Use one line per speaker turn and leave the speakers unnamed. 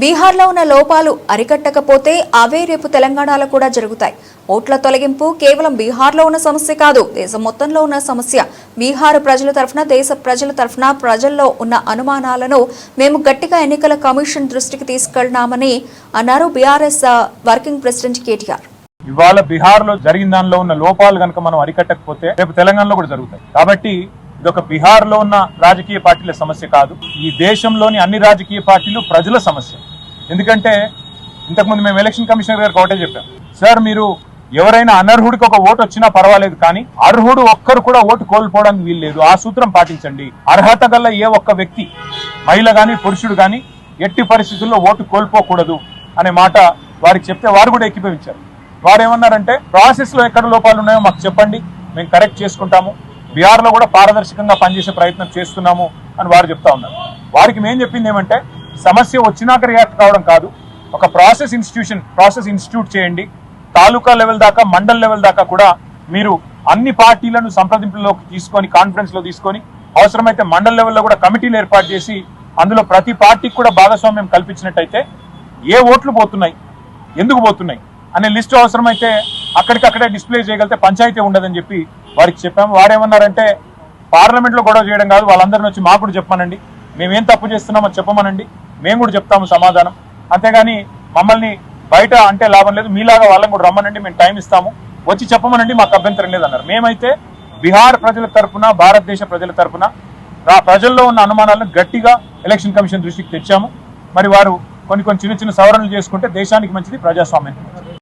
బీహార్లో ఉన్న లోపాలు అరికట్టకపోతే అవే రేపు తెలంగాణలో కూడా జరుగుతాయి. ఓట్ల తొలగింపు కేవలం బీహార్లో ఉన్న సమస్య కాదు దేశం మొత్తంలో ఉన్న సమస్య. బీహార్ ప్రజల తరఫున దేశ ప్రజల తరఫున ప్రజల్లో ఉన్న అనుమానాలను మేము గట్టిగా ఎన్నికల కమిషన్ దృష్టికి తీసుకెళ్తున్నామని అన్నారు బీఆర్ఎస్ వర్కింగ్ ప్రెసిడెంట్ కేటీఆర్.
ఇవాళ బీహార్లో జరిగిన దానిలో ఉన్న లోపాలు కనుక మనం అరికట్టకపోతే రేపు తెలంగాణలో కూడా జరుగుతాయి. కాబట్టి ఇది ఒక బీహార్లో ఉన్న రాజకీయ పార్టీల సమస్య కాదు. ఈ దేశంలోని అన్ని రాజకీయ పార్టీలు ప్రజల సమస్య. ఎందుకంటే ఇంతకుముందు మేము ఎలక్షన్ కమిషనర్ గారికి ఒకటే చెప్పాం. సార్ మీరు ఎవరైనా అనర్హుడికి ఒక ఓటు వచ్చినా పర్వాలేదు కానీ అర్హుడు ఒక్కరు కూడా ఓటు కోల్పోవడానికి వీల్లేదు. ఆ సూత్రం పాటించండి. అర్హత గల్ల ఏ ఒక్క వ్యక్తి మహిళ కానీ పురుషుడు కానీ ఎట్టి పరిస్థితుల్లో ఓటు కోల్పోకూడదు అనే మాట వారికి చెప్తే వారు కూడా ఎక్కిపోయించారు వారు ఏమన్నారంటే ప్రాసెస్లో ఎక్కడ లోపాలు ఉన్నాయో మాకు చెప్పండి. మేము కరెక్ట్ చేసుకుంటాము. బీహార్లో కూడా పారదర్శకంగా పనిచేసే ప్రయత్నం చేస్తున్నాము అని వారు చెప్తా ఉన్నారు. వారికి మేము చెప్పింది ఏమంటే సమస్య వచ్చినాక రియాక్ట్ కావడం కాదు ఒక ప్రాసెస్ ఇన్స్టిట్యూషన్ ప్రాసెస్ ఇన్స్టిట్యూట్ చేయండి. తాలూకా లెవెల్ దాకా మండల్ లెవెల్ దాకా కూడా మీరు అన్ని పార్టీలను సంప్రదింపులోకి తీసుకొని కాన్ఫరెన్స్లో తీసుకొని అవసరమైతే మండల్ లెవెల్లో కూడా కమిటీలు ఏర్పాటు చేసి అందులో ప్రతి పార్టీకి కూడా భాగస్వామ్యం కల్పించినట్టయితే ఏ ఓట్లు పోతున్నాయి ఎందుకు పోతున్నాయి అనే లిస్టు అవసరమైతే అక్కడికక్కడే డిస్ప్లే చేయగలిగితే పంచాయతీ ఉండదని చెప్పి వారికి చెప్పాము. వారేమన్నారంటే పార్లమెంట్లో గొడవ చేయడం కాదు వాళ్ళందరిని వచ్చి మాకు కూడా చెప్పమనండి. మేమేం తప్పు చేస్తున్నామో చెప్పమనండి. మేము కూడా చెప్తాము సమాధానం. అంతేగాని మమ్మల్ని బయట అంటే లాభం లేదు మీలాగా వాళ్ళని కూడా రమ్మనండి మేము టైం ఇస్తాము. వచ్చి చెప్పమనండి మాకు అభ్యంతరం లేదన్నారు. మేమైతే బీహార్ ప్రజల తరఫున భారతదేశ ప్రజల తరఫున ప్రజల్లో ఉన్న అనుమానాలను గట్టిగా ఎలక్షన్ కమిషన్ దృష్టికి తెచ్చాము. మరి వారు కొన్ని కొన్ని చిన్న చిన్న సవరణలు చేసుకుంటే దేశానికి మంచిది ప్రజాస్వామ్యానికి మంచిది.